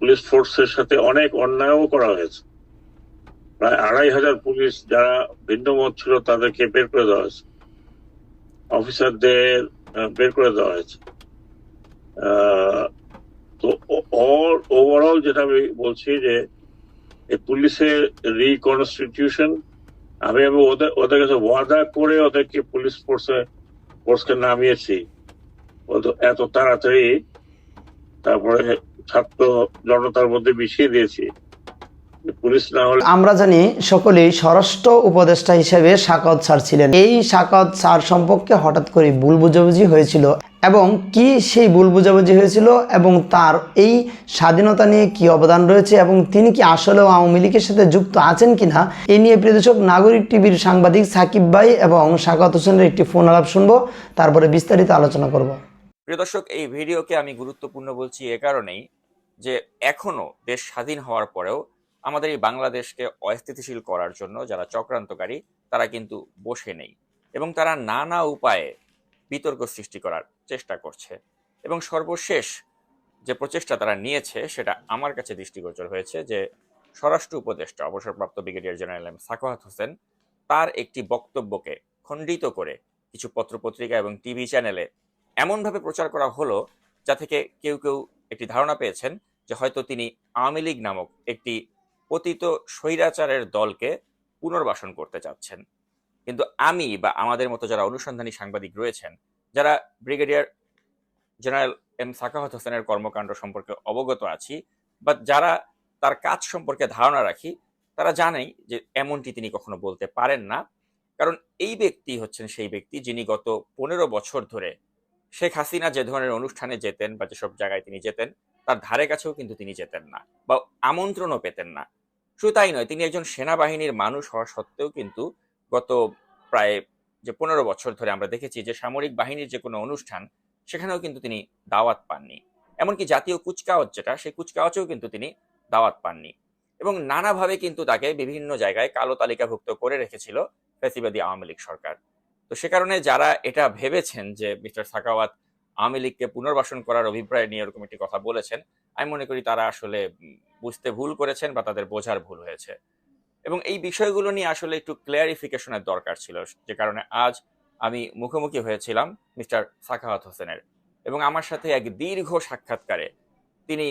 Police ফোর্সের সাথে অনেক অন্যায়ও করা হয়েছে। প্রায় আড়াই হাজার পুলিশ যারা ভিন্ন মত ছিল তাদেরকে বের করে দেওয়া হয়েছে। অফিসারদের বের করে দেওয়া হয়েছে। তো ওভারঅল যেটা আমি বলছি যে পুলিশের রিকনস্টিটিউশন আমি আমি ওদের ওদের কাছে ওয়াদা করে ওদেরকে পুলিশ ফোর্সে ফোর্সকে নামিয়েছি। এত তাড়াতাড়ি, তারপরে ছাত্র জনতার মধ্যে মিশিয়ে দিয়েছি। পুলিশ না হলে আমরা জানি সকলেই স্বরাষ্ট্র উপদেষ্টা হিসেবে সাকত স্যার ছিলেন। এই সাকত স্যার সম্পর্কে হঠাৎ করে ভুল বুঝাবুঝি হয়েছিল এবং কি সেই ভুল বুঝাবুঝি হয়েছিল এবং তার এই স্বাধীনতা নিয়ে কি অবদান রয়েছে এবং তিনি কি আসলেও আওয়ামী লীগের সাথে যুক্ত আছেন কিনা এ নিয়ে প্রিয়দর্শক নাগরিক টিভির সাংবাদিক সাকিব ভাই এবং সাকত হোসেনের একটি ফোন আলাপ শুনব তারপরে বিস্তারিত আলোচনা করব। প্রিয় দর্শক এই ভিডিওকে আমি গুরুত্বপূর্ণ বলছি এ কারণেই যে এখনও দেশ স্বাধীন হওয়ার পরেও আমাদের এই বাংলাদেশকে অস্থিতিশীল করার জন্য যারা চক্রান্তকারী, তারা কিন্তু বসে নেই এবং তারা নানা উপায়ে বিতর্ক সৃষ্টি করার চেষ্টা করছে। এবং সর্বশেষ যে প্রচেষ্টা তারা নিয়েছে, সেটা আমার কাছে দৃষ্টিগোচর হয়েছে যে স্বরাষ্ট্র উপদেষ্টা, অবসরপ্রাপ্ত brigadier general M Sakhawat Hossain, তার একটি বক্তব্যকে খণ্ডিত করে কিছু পত্রপত্রিকা এবং টিভি চ্যানেলে এমনভাবে প্রচার করা হলো যা থেকে কেউ কেউ একটি ধারণা পেয়েছেন যে হয়তো তিনি আওয়ামী লীগ নামক একটি পতিত স্বৈরাচারের দলকে পুনর্বাসন করতে চাচ্ছেন। কিন্তু আমি বা আমাদের মতো যারা অনুসন্ধানী সাংবাদিক রয়েছেন, যারা ব্রিগেডিয়ার জেনারেল এম সাকাহত হোসেনের কর্মকাণ্ড সম্পর্কে অবগত আছি, বা যারা তার কাজ সম্পর্কে ধারণা রাখি, তারা জানেই যে এমনটি তিনি কখনো বলতে পারেন না। কারণ এই ব্যক্তি হচ্ছেন সেই ব্যক্তি যিনি গত পনেরো বছর ধরে শেখ হাসিনা যে ধরনের অনুষ্ঠানে যেতেন বা যেসব জায়গায় তিনি যেতেন তার ধারে কাছেও কিন্তু তিনি যেতেন না বা আমন্ত্রণও পেতেন না। শুধু তাই নয়, তিনি একজন সেনাবাহিনীর মানুষ হওয়া সত্ত্বেও কিন্তু গত প্রায় যে পনেরো বছর ধরে আমরা দেখেছি যে সামরিক বাহিনীর যে কোনো অনুষ্ঠান, সেখানেও কিন্তু তিনি দাওয়াত পাননি। এমনকি জাতীয় কুচকাওয়াজ যেটা, সেই কুচকাওয়াজেও কিন্তু তিনি দাওয়াত পাননি এবং নানাভাবে কিন্তু তাকে বিভিন্ন জায়গায় কালো তালিকাভুক্ত করে রেখেছিল ফেসিবাদী আওয়ামী লীগ সরকার। তো সে কারণে যারা এটা ভেবেছেন যে মিস্টার সাকাওয়াত আওয়ামী লীগকে পুনর্বাসন করার অভিপ্রায় নিয়ে এরকম একটি কথা বলেছেন, আমি মনে করি তারা আসলে বুঝতে ভুল করেছেন বা তাদের বোঝার ভুল হয়েছে। এবং এই বিষয়গুলো নিয়ে আসলে একটু ক্লিয়ারিফিকেশনের দরকার ছিল, যে কারণে আজ আমি মুখোমুখি হয়েছিলাম মিস্টার সাখাওয়াত হোসেনের। এবং আমার সাথে এক দীর্ঘ সাক্ষাৎকারে তিনি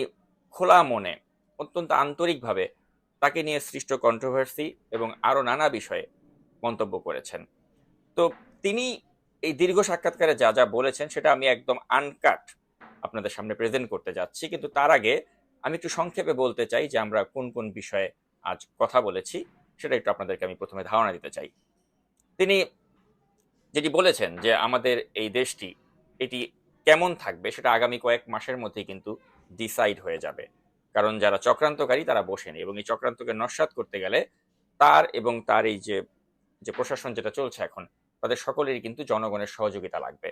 খোলা মনে, অত্যন্ত আন্তরিকভাবে তাকে নিয়ে সৃষ্ট কন্ট্রোভার্সি এবং আরও নানা বিষয়ে মন্তব্য করেছেন। তো তিনি এই দীর্ঘ সাক্ষাৎকারে যা যা বলেছেন সেটা আমি একদম আনকাট আপনাদের সামনে প্রেজেন্ট করতে যাচ্ছি। কিন্তু তার আগে আমি একটু সংক্ষেপে বলতে চাই যে আমরা কোন কোন বিষয়ে আজ কথা বলেছি, সেটা একটু আপনাদেরকে আমি প্রথমে ধারণা দিতে চাই। তিনি যেটি বলেছেন যে আমাদের এই দেশটি, এটি কেমন থাকবে সেটা আগামী কয়েক মাসের মধ্যেই কিন্তু ডিসাইড হয়ে যাবে। কারণ যারা চক্রান্তকারী তারা বসেনি এবং এই চক্রান্তকে নস্বাত করতে গেলে তার এবং তার এই যে যে প্রশাসন যেটা চলছে এখন তাদের সকলেরই কিন্তু জনগণের সহযোগিতা লাগবে।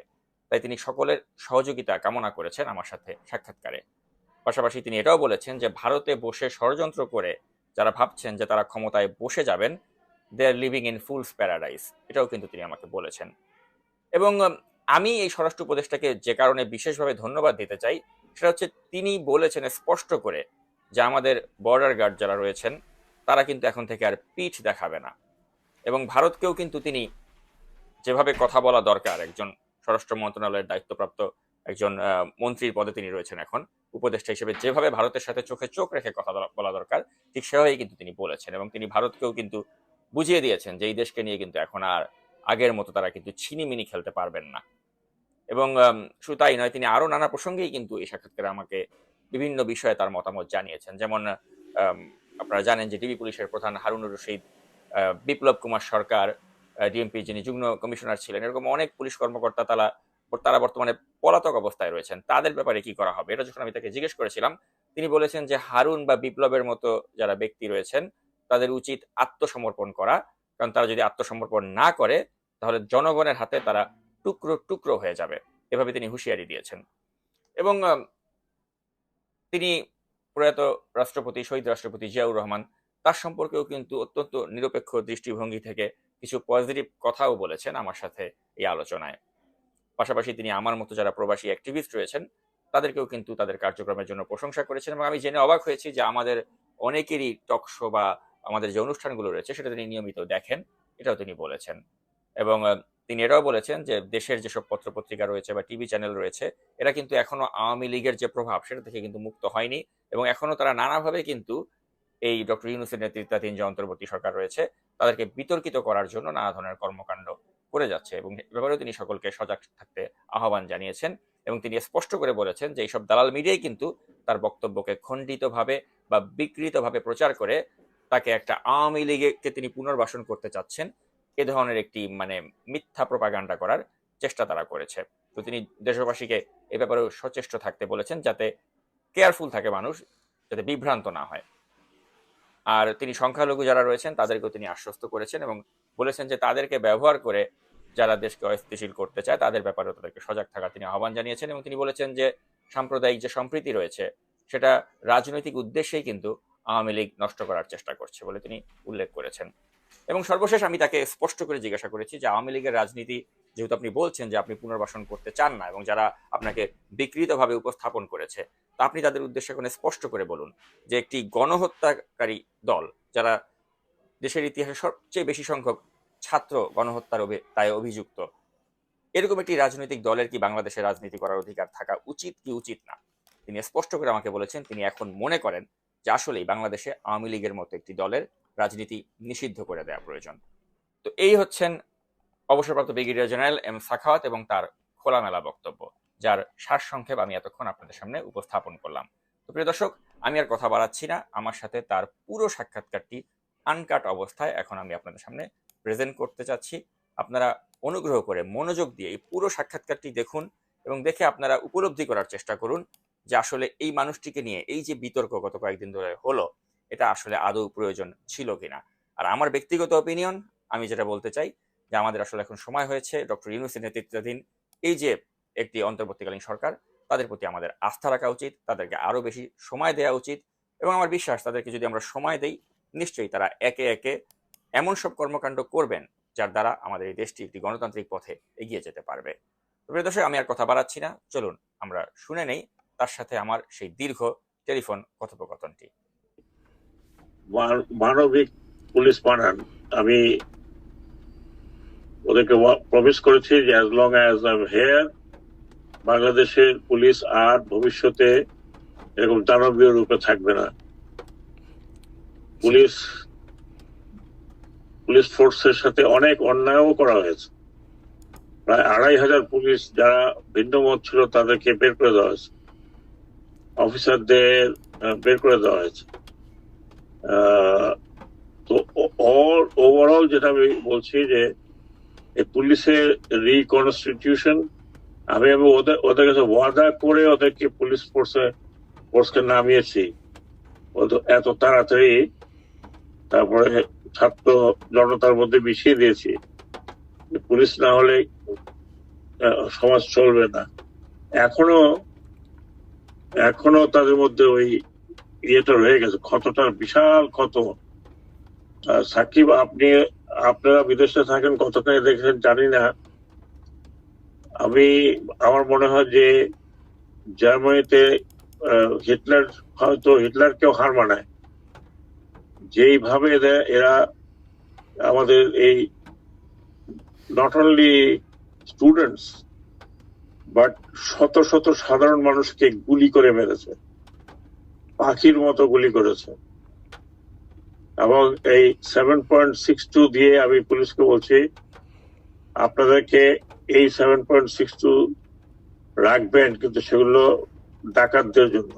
তাই তিনি সকলের সহযোগিতা কামনা করেছেন আমার সাথে সাক্ষাৎকারে। পাশাপাশি তিনি এটাও বলেছেন যে, ভারতে বসে ষড়যন্ত্র করে যারা ভাবছেন যে তারা ক্ষমতায় বসে যাবেন they are living in fools paradise এটাও কিন্তু তিনি আমাকে বলেছেন। এবং আমি এই স্বরাষ্ট্র উপদেষ্টাকে যে কারণে বিশেষভাবে ধন্যবাদ দিতে চাই, সেটা হচ্ছে তিনি বলেছেন স্পষ্ট করে যে, আমাদের বর্ডার গার্ড যারা রয়েছেন, তারা কিন্তু এখন থেকে আর পিঠ দেখাবে না। এবং ভারতকেও কিন্তু তিনি যেভাবে কথা বলা দরকার, একজন স্বরাষ্ট্র মন্ত্রণালয়ের দায়িত্বপ্রাপ্ত একজন মন্ত্রীর পদে তিনি রয়েছেন এখন। উপদেষ্টা হিসেবে যেভাবে ভারতের সাথে চোখে চোখ রেখে কথা বলা- দরকার, ঠিক সেভাবেই কিন্তু তিনি বলেছেন এবং তিনি ভারতকেও কিন্তু বুঝিয়ে দিয়েছেন যে এই দেশকে নিয়ে কিন্তু এখন আর আগের মতো তারা কিন্তু ছিনিমিনি খেলতে পারবেন না। এবং শুধু তাই নয়, তিনি আরও নানা প্রসঙ্গেই কিন্তু এই সাক্ষাৎকারে আমাকে বিভিন্ন বিষয়ে তার মতামত জানিয়েছেন। যেমন আপনারা জানেন যে ডিবি পুলিশের প্রধান হারুনুর রশিদ বিপ্লব কুমার সরকার ডিএমপি যিনি যুগ্ম কমিশনার ছিলেন, এরকম অনেক পুলিশ কর্মকর্তা তারা তারা বর্তমানে পলাতক অবস্থায় রয়েছেন। তাদের ব্যাপারে কি করা হবে? এটা যখন আমি তাকে জিজ্ঞেস করেছিলাম, তিনি বলেছেন যে হারুন বা বিপ্লবের মতো যারা ব্যক্তি রয়েছেন, তাদের উচিত আত্মসমর্পণ করা। কারণ তারা যদি আত্মসমর্পণ না করে, তাহলে জনগণের হাতে তারা টুকরো টুকরো হয়ে যাবে। এভাবে তিনি হুঁশিয়ারি দিয়েছেন। এবং তিনি প্রয়াত রাষ্ট্রপতি, শহীদ রাষ্ট্রপতি জিয়াউর রহমান, তার সম্পর্কেও কিন্তু অত্যন্ত নিরপেক্ষ দৃষ্টিভঙ্গি থেকে কিছু পজিটিভ কথাও বলেছেন আমার সাথে এই আলোচনায়। পাশাপাশি তিনি আমার মতো যারা প্রবাসী অ্যাক্টিভিস্ট রয়েছেন, তাদেরকেও কিন্তু তাদের কার্যক্রমের জন্য প্রশংসা করেছেন এবং আমি জেনে অবাক হয়েছি যে আমাদের অনেকেরই টক শো বা আমাদের যে অনুষ্ঠানগুলো রয়েছে, সেটা তিনি নিয়মিত দেখেন, এটাও তিনি বলেছেন। এবং তিনি এটাও বলেছেন যে দেশের যেসব পত্রপত্রিকা রয়েছে বা টিভি চ্যানেল রয়েছে, এরা কিন্তু এখনও আওয়ামী লীগের যে প্রভাব, সেটা থেকে কিন্তু মুক্ত হয়নি এবং এখনও তারা নানাভাবে কিন্তু এই ডক্টর ইউনুসের নেতৃত্বাধীন যে অন্তর্বর্তী সরকার রয়েছে, তাদেরকে বিতর্কিত করার জন্য নানা ধরনের কর্মকাণ্ড করে যাচ্ছে এবং এ ব্যাপারেও তিনি সকলকে সজাগ থাকতে আহ্বান জানিয়েছেন এবং তিনি স্পষ্ট করে বলেছেন যে এইসব দালাল মিডিয়াই কিন্তু তার বক্তব্যকে খণ্ডিতভাবে বা বিকৃতভাবে প্রচার করে তাকে একটা আওয়ামী লীগকে তিনি পুনর্বাসন করতে চাচ্ছেন, এ ধরনের একটি মানে মিথ্যা প্রপাগান্ডা করার চেষ্টা তারা করেছে। তো তিনি দেশবাসীকে এ ব্যাপারেও সচেষ্ট থাকতে বলেছেন যাতে কেয়ারফুল থাকে মানুষ, যাতে বিভ্রান্ত না হয়। আর তিনি সংখ্যালঘু যারা রয়েছেন, তাদেরকেও তিনি আশ্বস্ত করেছেন এবং বলেছেন যে তাদেরকে ব্যবহার করে যারা দেশকে অস্থিতিশীল করতে চায়, তাদের ব্যাপারেও তাদেরকে সজাগ থাকার তিনি আহ্বান জানিয়েছেন এবং তিনি বলেছেন যে সাম্প্রদায়িক যে সম্প্রীতি রয়েছে, সেটা রাজনৈতিক উদ্দেশ্যেই কিন্তু আওয়ামী লীগ নষ্ট করার চেষ্টা করছে বলে তিনি উল্লেখ করেছেন। এবং সর্বশেষ আমি তাকে স্পষ্ট করে জিজ্ঞাসা করেছি যে আওয়ামী লীগের রাজনীতি, যেহেতু আপনি বলছেন যে আপনি পুনর্বাসন করতে চান না এবং যারা আপনাকে বিকৃতভাবে উপস্থাপন করেছে, তা আপনি তাদের উদ্দেশ্যে এখন স্পষ্ট করে বলুন যে একটি গণহত্যাকারী দল, যারা দেশের ইতিহাসে সবচেয়ে বেশি সংখ্যক ছাত্র গণহত্যার দায়ে অভিযুক্ত, এরকম একটি রাজনৈতিক দলের কি বাংলাদেশে রাজনীতি করার অধিকার থাকা উচিত কি উচিত না? তিনি স্পষ্ট করে আমাকে বলেছেন, তিনি এখন মনে করেন যে আসলেই বাংলাদেশে আওয়ামী লীগের মতো একটি দলের রাজনীতি নিষিদ্ধ করে দেওয়া প্রয়োজন। তো এই হচ্ছেন অবসরপ্রাপ্ত ব্রিগেডিয়ার জেনারেল এম সাখাওয়াত এবং তার খোলামেলা বক্তব্য, যার সারসংক্ষেপ আমি এতক্ষণ আপনাদের সামনে উপস্থাপন করলাম। তো প্রিয় দর্শক, আমি আর কথা বাড়াচ্ছি না। আমার সাথে তার পুরো সাক্ষাৎকারটি আনকাট অবস্থায় এখন আমি আপনাদের সামনে প্রেজেন্ট করতে চাচ্ছি। আপনারা অনুগ্রহ করে মনোযোগ দিয়ে এই পুরো সাক্ষাৎকারটি দেখুন এবং দেখে আপনারা উপলব্ধি করার চেষ্টা করুন যে আসলে এই মানুষটিকে নিয়ে এই যে বিতর্ক গত কয়েকদিন ধরে হলো এটা আসলে আদৌ প্রয়োজন ছিল কিনা। আর আমার ব্যক্তিগত অপিনিয়ন আমি যেটা বলতে চাই যে আমাদের আসলে এখন সময় হয়েছে ডক্টর ইউনুসের নেতৃত্বাধীন এই যে একটি অন্তর্বর্তীকালীন সরকার, তাদের প্রতি আমাদের আস্থা রাখা উচিত, তাদেরকে আরও বেশি সময় দেওয়া উচিত এবং আমার বিশ্বাস তাদেরকে যদি আমরা সময় দেই, নিশ্চয়ই তারা একে একে এমন সব কর্মকাণ্ড করবেন যার দ্বারা আমাদের এই দেশটি একটি গণতান্ত্রিক পথে এগিয়ে যেতে পারবে। প্রিয় দর্শক, আমি আর কথা বাড়াচ্ছি না। চলুন আমরা শুনে নেই, তার সাথে আমার সেই দীর্ঘ টেলিফোন কথোপকথনটি। মানবিক পুলিশ পাঠান আমি ওদেরকে প্রমিস করেছি যে as long as I here বাংলাদেশের পুলিশ আর ভবিষ্যতে এরকম দানবীয় রূপে থাকবে না। পুলিশ পুলিশ ফোর্সের সাথে অনেক অন্যায়ও করা হয়েছে। প্রায় আড়াই হাজার পুলিশ যারা ভিন্ন মত ছিল তাদেরকে বের করে দেওয়া হয়েছে। অফিসারদের বের করে দেওয়া হয়েছে। তো ওভারঅল যেটা আমি বলছি যে পুলিশের রিকনস্টিটিউশন আমি আমি ওদের ওদের কাছে ওয়াদা করে ওদেরকে পুলিশ ফোর্সে ফোর্সকে নামিয়েছি। এত তাড়াতাড়ি তারপরে ছাত্র জনতার মধ্যে মিশিয়ে দিয়েছি। পুলিশ না হলে সমাজ চলবে না। এখনও এখনও তাদের মধ্যে ওই ইয়েটা রয়ে গেছে, ক্ষতটা, বিশাল ক্ষত। সাকিব, আপনি, আপনারা বিদেশে থাকেন কতখানি দেখেছেন জানি না। আমি, আমার মনে হয় যে জার্মানিতে হিটলার, হয়তো হিটলারকেও হার মানায়। যেইভাবে এরা আমাদের এই নট অনলি স্টুডেন্টস বাট শত শত সাধারণ মানুষকে গুলি করে মেরেছে। পাখির মতো গুলি করেছে। এবং এই সেভেন পয়েন্ট সিক্স টু দিয়ে আমি পুলিশকে বলছি, আপনাদেরকে এই সেভেন পয়েন্ট সিক্স টু রাখবেন, কিন্তু সেগুলো ডাকাতদের জন্য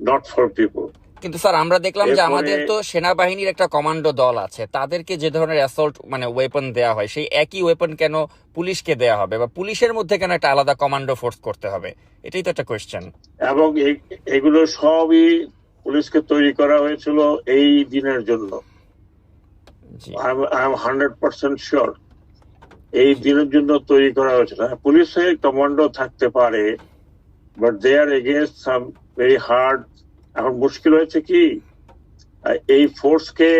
নট ফর পিপল কিন্তু স্যার আমরা দেখলাম যে আমাদের তো সেনাবাহিনীর একটা কমান্ডো দল আছে। তাদেরকে যে ধরনের অ্যাসল্ট মানে ওয়েপন দেওয়া হয় সেই একই ওয়েপন কেন পুলিশকে দেওয়া হবে? বা পুলিশের মধ্যে কেন একটা আলাদা কমান্ডো ফোর্স করতে হবে? এটাই তো একটা কোয়েশ্চেন এবং এগুলো সবই পুলিশকে তৈরি করা হয়েছিল এই দিনের জন্য। I am hundred percent sure এই দিনের জন্য তৈরি করা হয়েছিল। হ্যাঁ, পুলিশে কমান্ডো থাকতে পারে but they are against some very hard এখন মুশকিল হয়েছে কি? এই ফোর্সকে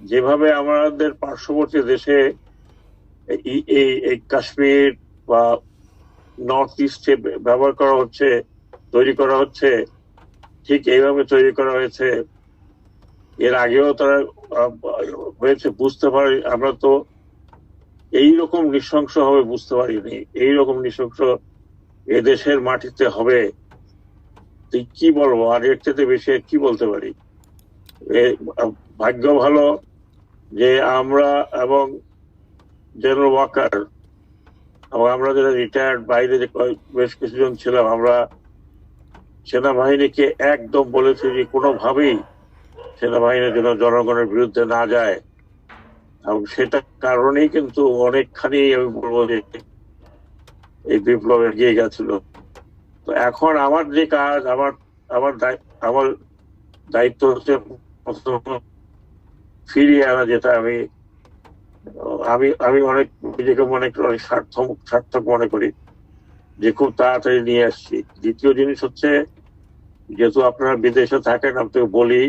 যেভাবে আমাদের পার্শ্ববর্তী দেশে এই- কাশ্মীর বা নর্থ ইস্টে ব্যবহার করা হচ্ছে, তৈরি করা হচ্ছে, ঠিক এইভাবে তৈরি করা হয়েছে, এর আগেও তারা হয়েছে, বুঝতে পারি, আমরা তো এইরকম নৃশংস হবে বুঝতে পারিনি, এইরকম নৃশংস এদেশের মাটিতে হবে। কি বলব? আর এর থেকে বেশি কি বলতে পারি? ভাগ্য ভালো যে আমরা এবং জেনারেল ওয়াকার এবং আমরা যারা রিটায়ার্ড বাইরে যে বেশ কিছুজন ছিলাম, আমরা সেনাবাহিনীকে একদম বলেছি যে কোনোভাবেই সেনাবাহিনী যেন জনগণের বিরুদ্ধে না যায়। এবং সেটা কারণেই কিন্তু অনেকখানি আমি বলব যে এই বিপ্লব এগিয়ে গেছিল। তো এখন আমার যে কাজ, আমার আমার আমার দায়িত্ব হচ্ছে ফিরিয়ে আনা, যেটা আমি আমি আমি অনেক, নিজেকে মনে করি অনেক সার্থক সার্থক মনে করি যে খুব তাড়াতাড়ি নিয়ে আসছি। দ্বিতীয় জিনিস হচ্ছে, যেহেতু আপনারা বিদেশে থাকেন তো বলি,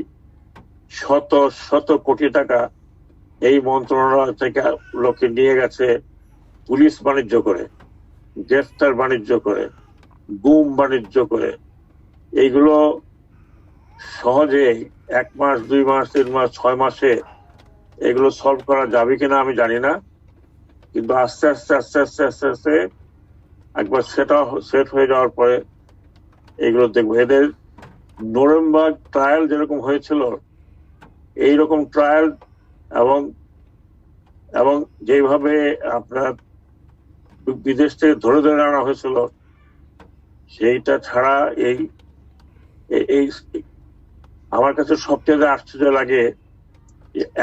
শত শত কোটি টাকা এই মন্ত্রণালয় থেকে লোকে নিয়ে গেছে পুলিশ বাণিজ্য করে, গ্রেফতার বাণিজ্য করে। গুম বাণিজ্য করে। এইগুলো সহজে এক মাস, দুই মাস, তিন মাস, ছয় মাসে এগুলো সলভ করা যাবে কিনা আমি জানি না। কিন্তু আস্তে আস্তে আস্তে আস্তে আস্তে আস্তে একবার সেটা সেট হয়ে যাওয়ার পরে এগুলো দেখব। এদের নভেম্বর ট্রায়াল যেরকম হয়েছিল, এইরকম ট্রায়াল এবং এবং যেভাবে আপনার বিদেশ থেকে ধরে ধরে আনা হয়েছিল সেইটা ছাড়া এই, এই- আমার কাছে সবচেয়ে আশ্চর্য লাগে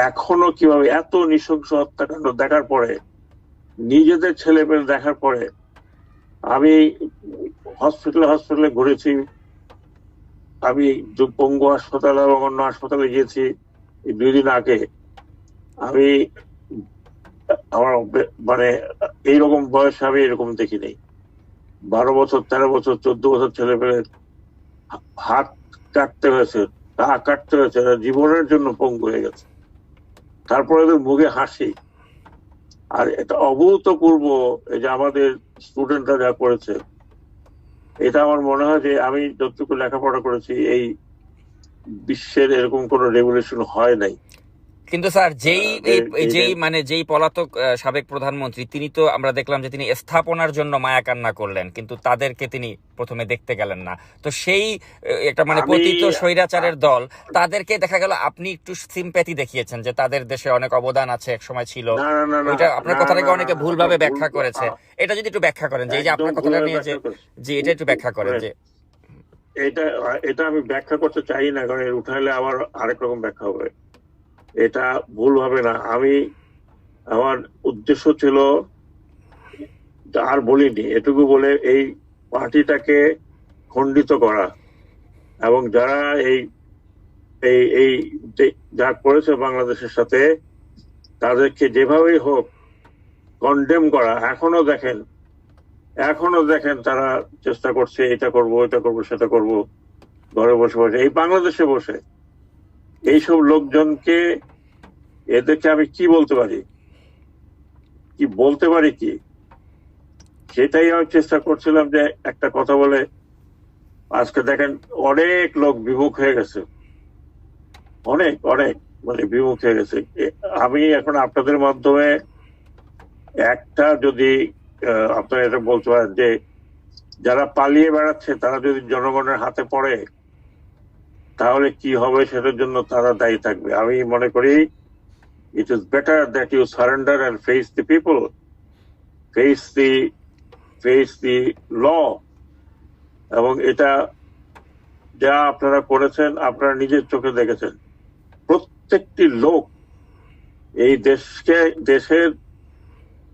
এখনও কীভাবে এত নৃশংস হত্যাকাণ্ড দেখার পরে, নিজেদের ছেলে পেলে দেখার পরে, আমি হসপিটালে হসপিটালে ঘুরেছি, আমি পঙ্গু হাসপাতালে এবং অন্য হাসপাতালে গিয়েছি দুই দিন আগে। আমি, আমার মানে এইরকম বয়সে আমি এরকম দেখিনি। বারো বছর, তেরো বছর, চোদ্দ বছর ছেলে পেলে হাত কাটতে হয়েছে তা কাটতে হয়েছে জীবনের জন্য পঙ্গু হয়ে গেছে। তারপরে মুখে হাসি। আর এটা অভূতপূর্ব এই যে আমাদের স্টুডেন্টরা যা করেছে। এটা আমার মনে হয় যে আমি যতটুকু লেখাপড়া করেছি, এই বিশ্বের এরকম কোন রেগুলেশন হয় নাই। কিন্তু স্যার যেই যেই মানে যেই পলাতক সাবেক প্রধানমন্ত্রী তিনি তো আমরা দেখলাম যে তিনি স্থাপনার জন্য মায়া কান্না করলেন কিন্তু তাদেরকে তিনি প্রথমে দেখতে গেলেন না। তো সেই একটা মানে পতিত স্বৈরাচারের দল তাদেরকে দেখা গেল আপনি একটু সিম্প্যাথি দেখিয়েছেন যে তাদের দেশে অনেক অবদান আছে এক সময় ছিল। ওইটা আপনার কথাটাকে অনেকে ভুলভাবে ব্যাখ্যা করেছে। এটা যদি একটু ব্যাখ্যা করেন যে এই যে আপনার কথাটা নিয়ে যে। জি এটা একটু ব্যাখ্যা করেন যে এটা এটা আমি ব্যাখ্যা করতে চাই না কারণ এর উঠাইলে আবার আরেক রকম ব্যাখ্যা হবে। এটা ভুল হবে না। আমি, আমার উদ্দেশ্য ছিল আর বলিনি, এটুকু বলে এই পার্টিটাকে খণ্ডিত করা। এবং যারা এই এই এই যে- করেছে বাংলাদেশের সাথে, তাদেরকে যেভাবেই হোক কন্ডেম করা, এখনও দেখেন এখনও দেখেন তারা চেষ্টা করছে, এটা করব এটা করব, সেটা করব, ঘরে বসে বসে, এই বাংলাদেশে বসে। এইসব লোকজনকে এদেরকে আমি কি বলতে পারি? কি বলতে পারি কি? সেটাই আমি চেষ্টা করছিলাম যে একটা কথা বলে, আজকে দেখেন অনেক লোক বিমুখ হয়ে গেছে। অনেক অনেক মানে বিমুখ হয়ে গেছে। আমি এখন আপনাদের মাধ্যমে একটা যদি আপনারা এটা বলতে পারেন যে, যারা পালিয়ে বেড়াচ্ছে, তারা যদি জনগণের হাতে পড়ে তাহলে কি হবে সেটার জন্য তারা দায়ী থাকবে? আমি মনে করি it is better that you surrender and face the people face the face the law এবং এটা যা আপনারা করেছেন, আপনারা নিজের চোখে দেখেছেন। প্রত্যেকটি লোক এই দেশকে, দেশের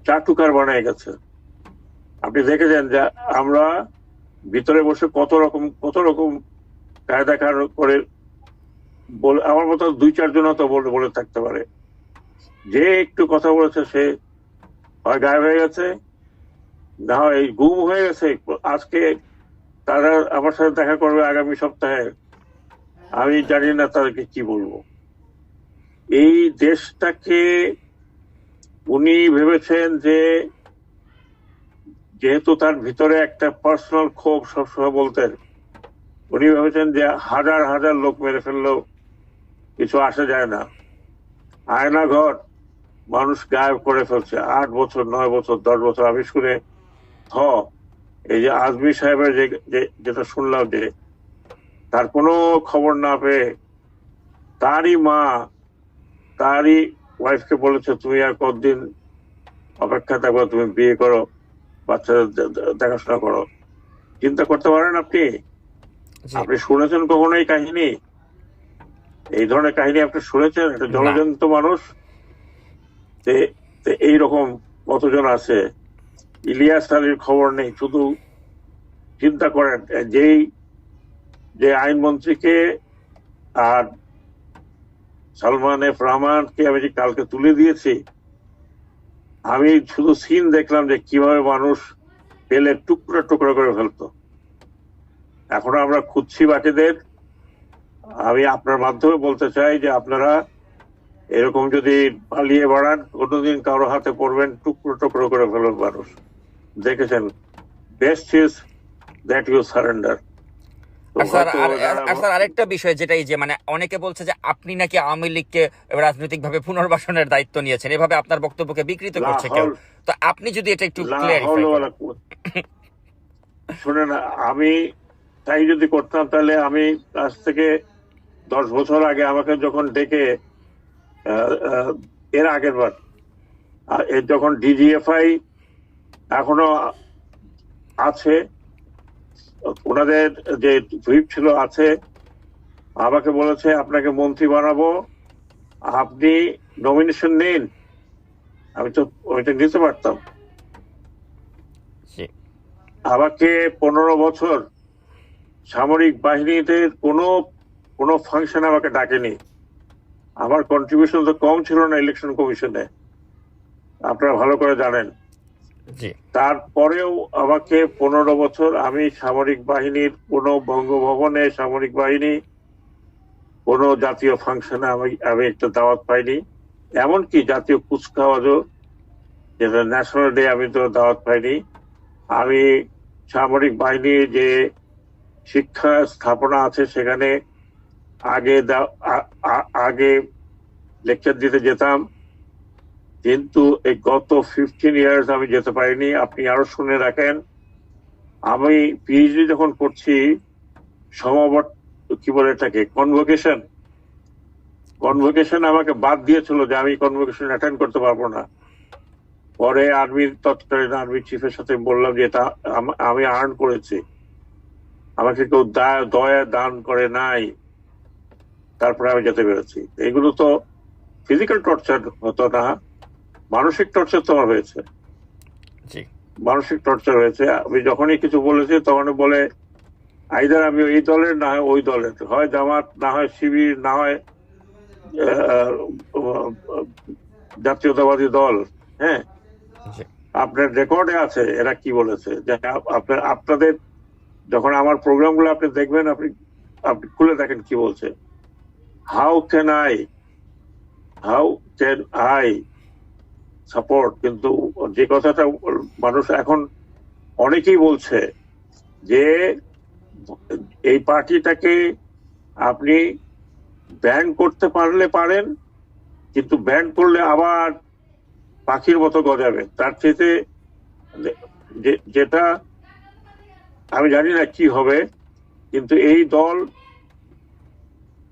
চাটুকার বানায় গেছে। আপনি দেখেছেন যে আমরা ভিতরে বসে কত রকম কত রকম কায়দা কার বলে, আমার মতো দুই চারজন তো বলে বলে থাকতে পারে। যে একটু কথা বলেছে, সে হয় গায়েব হয়ে গেছে, না হয় গুম হয়ে গেছে। আজকে তারা আমার সাথে দেখা করবে আগামী সপ্তাহে। আমি জানি না তাদেরকে কি বলব। এই দেশটাকে উনি ভেবেছেন যে যেহেতু তার ভিতরে একটা পার্সোনাল ক্ষোভ সবসময় বলতেন উনি ভেবেছেন যে হাজার হাজার লোক মেরে ফেললেও কিছু আসা যায় না। আয়না ঘর মানুষ গায়েব করে ফেলছে। আট বছর, নয় বছর, দশ বছর। আমি শুনে হ এই যে আজমি সাহেবের যে যেটা শুনলাম যে তার কোনো খবর না পেয়ে তারই মা, তারই ওয়াইফকে বলেছে, তুমি আর কতদিন অপেক্ষা থাকবে? তুমি বিয়ে করো, বাচ্চাদের দেখাশোনা করো। চিন্তা করতে পারেন আপনি? আপনি শুনেছেন কখনো এই কাহিনী? এই ধরনের কাহিনী আপনি শুনেছেন? একটা না। জলজন্ত মানুষ? এইরকম কতজন আছে? ইলিয়াস আলীর খবর নেই শুধু চিন্তা করেন যেই যে আইনমন্ত্রীকে আর সালমান এফ রহমানকে আমি যে কালকে তুলে দিয়েছি আমি শুধু সিন দেখলাম যে কীভাবে মানুষ পেলে টুকরো টুকরো করে ফেলতো। এখন আমরা খুঁজছি বাকিদের। আমি আপনার মাধ্যমে বলতে চাই যে আপনারা এরকম যদি পালিয়ে বাড়ান কোনোদিন কারও হাতে পড়বেন টুকরো টুকরো করে ফেলুন মানুষ। দেখেছেন? Best is that you surrender sir আরেকটা বিষয় যেটা এই যে মানে অনেকে বলছে যে আপনি নাকি আওয়ামী লীগকে রাজনৈতিকভাবে পুনর্বাসনের দায়িত্ব নিয়েছেন। এভাবে আপনার বক্তব্যকে বিকৃত করছে কেউ। তো আপনি যদি এটা একটু ক্লিয়ারিফাই শুনে না আমি তাই যদি করতাম তাহলে আমি আজ থেকে দশ বছর আগে আমাকে যখন ডেকে এর আগের বার যখন ডিজিএফআই এখনও আছে ওনাদের যে হুইপ ছিল আছে আমাকে বলেছে আপনাকে মন্ত্রী বানাবো আপনি নমিনেশন নিন। আমি তো ওইটা নিতে পারতাম। আমাকে পনেরো বছর সামরিক বাহিনীতে কোনো কোনো ফাংশন আমাকে ডাকেনি। আমার কন্ট্রিবিউশন তো কম ছিল না ইলেকশন কমিশনে আপনারা ভালো করে জানেন। তারপরেও আমাকে পনেরো বছর আমি সামরিক বাহিনীর কোনো বঙ্গভবনে সামরিক বাহিনী কোনো জাতীয় ফাংশনে আমি আমি একটা দাওয়াত পাইনি। এমনকি জাতীয় কুচকাওয়াজও যেটা ন্যাশনাল ডে আমি তো দাওয়াত পাইনি। আমি সামরিক বাহিনীর যে শিক্ষা স্থাপনা আছে সেখানে আগে আগে লেকচার দিতে যেতাম। কিন্তু এই গত ফিফটিন ইয়ার্স আমি যেতে পারিনি। আপনি আরও শুনে রাখেন। আমি পিএইচডি যখন করছি সমাবর্ত কি বলে এটাকে কনভোকেশন কনভোকেশন আমাকে বাদ দিয়েছিল যে আমি কনভোকেশন অ্যাটেন্ড করতে পারব না। পরে আর্মির তৎকালীন আর্মি চিফের সাথে বললাম যে এটা আমি আর্ন করেছি। আমাকে কেউ দয়া দান করে নাই তারপরে আমি যেতে পেরেছি। এগুলো তো ফিজিক্যাল টর্চার হতো না মানসিক টর্চার তো আমার হয়েছে। মানসিক টর্চার হয়েছে। আমি যখনই কিছু বলেছি তখন বলে আইদার আমি এই দলের না হয় ওই দলের। হয় জামাত না হয় শিবির না হয় জাতীয়তাবাদী দল। হ্যাঁ? আপনার রেকর্ডে আছে এরা কি বলেছে? যে আপনার আপনাদের যখন আমার প্রোগ্রামগুলো আপনি দেখবেন, আপনি আপনি খুলে দেখেন কি বলছে। How can I how can I support কিন্তু যে কথাটা মানুষ এখন অনেকেই বলছে যে এই পার্টিটাকে আপনি ব্যান করতে পারলে পারেন, কিন্তু ব্যান করলে আবার পাখির মতো গজাবে। তার চেয়ে যেটা আমি জানি না কি হবে কিন্তু এই দল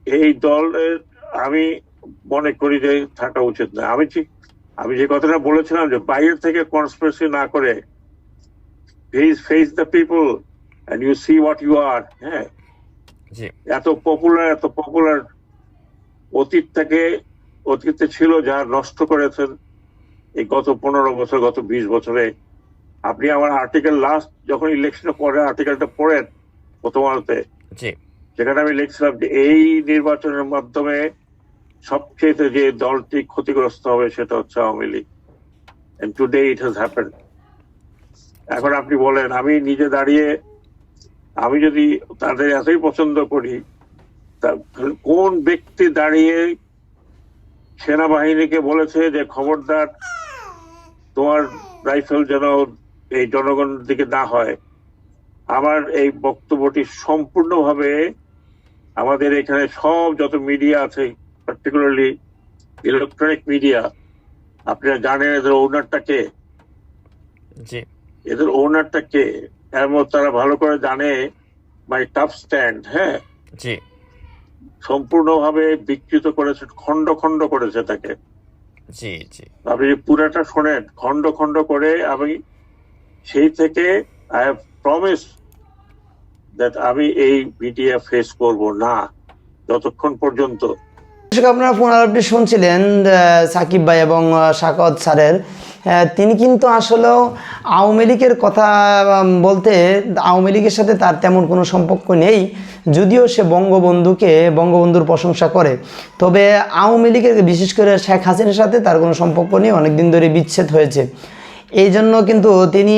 এই দলের আমি মনে করি যে থাকা উচিত না। আমি ঠিক আমি যে কথাটা বলেছিলাম যে বাইরে থেকে কনস্পিরেসি না করে face face the people and you see what you are হ্যাঁ? এত পপুলার এত পপুলার অতীত থেকে অতীতে ছিল যা নষ্ট করেছেন এই গত পনেরো বছর গত বিশ বছরে আপনি আমার আর্টিকেল লাস্ট যখন ইলেকশনের পরে আর্টিকেলটা পড়েন প্রথম আলোতে সেখানে আমি লিখছিলাম যে এই নির্বাচনের মাধ্যমে সবচেয়ে যে দলটি ক্ষতিগ্রস্ত হবে সেটা হচ্ছে Awami League. Today it has happen এখন আপনি বলেন আমি নিজে দাঁড়িয়ে আমি যদি তাদের এতই পছন্দ করি কোন ব্যক্তি দাঁড়িয়ে সেনাবাহিনীকে বলেছে যে খবরদার তোমার রাইফেল যেন এই জনগণের দিকে না হয়। আমার এই বক্তব্যটি সম্পূর্ণভাবে আমাদের এখানে সব যত মিডিয়া আছে পার্টিকুলারলি ইলেকট্রনিক মিডিয়া আপনারা জানেন এদের ওনারটা কে? এদের ওনারটা কে? এবং তারা ভালো করে জানে মাই টাফ স্ট্যান্ড হ্যাঁ? সম্পূর্ণভাবে বিকৃত করেছে খণ্ড খণ্ড করেছে তাকে। জি জি। আপনি পুরাটা শোনেন খণ্ড খণ্ড করে আমি সেই থেকে আই হ্যাভ প্রমিস দ্যাট আমি এই মিডিয়া ফেস করব না, যতক্ষণ পর্যন্ত। দর্শক, আপনারা পুনরাবৃত্তি শুনছিলেন সাকিব ভাই এবং সাকত স্যারের। তিনি কিন্তু আসলেও আওয়ামী লীগের কথা বলতে আওয়ামী লীগের সাথে তার তেমন কোনো সম্পর্ক নেই, যদিও সে বঙ্গবন্ধুকে, বঙ্গবন্ধুর প্রশংসা করে। তবে আওয়ামী লীগের, বিশেষ করে শেখ হাসিনার সাথে তার কোনো সম্পর্ক নেই, অনেকদিন ধরে বিচ্ছেদ হয়েছে। এই জন্য কিন্তু তিনি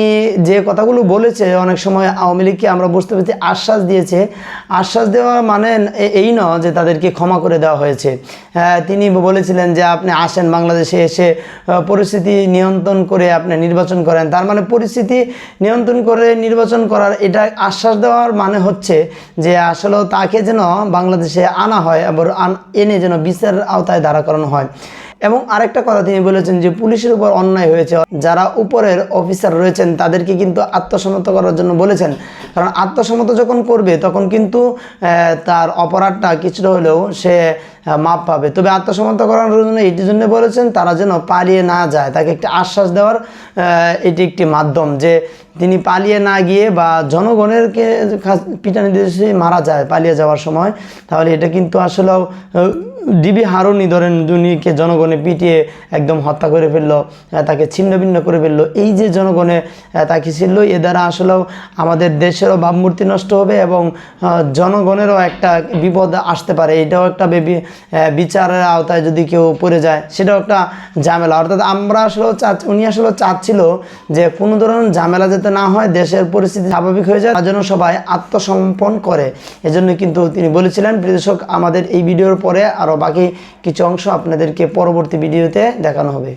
যে কথাগুলো বলেছে অনেক সময় আওয়ামী লীগকে আমরা বুঝতে পেরেছি আশ্বাস দিয়েছে। আশ্বাস দেওয়া মানে এই ন যে তাদেরকে ক্ষমা করে দেওয়া হয়েছে। আহ, তিনি বলেছিলেন যে আপনি আসেন বাংলাদেশে এসে পরিস্থিতি নিয়ন্ত্রণ করে আপনি নির্বাচন করেন। তার মানে পরিস্থিতি নিয়ন্ত্রণ করে নির্বাচন করার এটা আশ্বাস দেওয়ার মানে হচ্ছে যে আসলে তাকে যেন বাংলাদেশে আনা হয় আবার এনে যেন বিচারের আওতায় দাঁড়া করানো হয়। এবং আরেকটা কথা তিনি বলেছেন যে পুলিশের উপর অন্যায় হয়েছে। যারা উপরের অফিসার রয়েছেন, তাদেরকে কিন্তু আত্মসমর্থ করার জন্য বলেছেন। কারণ আত্মসমর্থ যখন করবে, তখন কিন্তু তার অপরাধটা কিছুটা হলেও সে মাপ পাবে। তবে আত্মসমর্থ করার জন্য এটি জন্য বলেছেন, তারা যেন পালিয়ে না যায়। তাকে একটি আশ্বাস দেওয়ার এটি একটি মাধ্যম যে তিনি পালিয়ে না গিয়ে বা জনগণেরকে পিটানি দিয়ে মারা যায়, পালিয়ে যাওয়ার সময়, তাহলে এটা কিন্তু আসলেও ডিবি হারুনি ধরেন দুনিকে জনগণে পিটিয়ে একদম হত্যা করে ফেলল তাকে ছিন্নভিন্ন করে ফেলল। এই যে জনগণে তাকে ছিল এ দ্বারা আসলেও আমাদের দেশেরও ভাবমূর্তি নষ্ট হবে এবং জনগণেরও একটা বিপদ আসতে পারে। এটাও একটা বিচারের আওতায় যদি কেউ পড়ে যায়, সেটাও একটা ঝামেলা। অর্থাৎ আমরা আসলেও চা উনি আসলে চাচ্ছিল যে কোনো ধরনের ঝামেলা যাতে না হয়, দেশের পরিস্থিতি স্বাভাবিক হয়ে যায়, তার জন্য সবাই আত্মসমর্পণ করে। এজন্য কিন্তু তিনি বলেছিলেন, প্রিয় আমাদের এই ভিডিওর পরে আরও বাকি কিছু অংশ আপনাদেরকে পরবর্তী ভিডিওতে দেখানো হবে।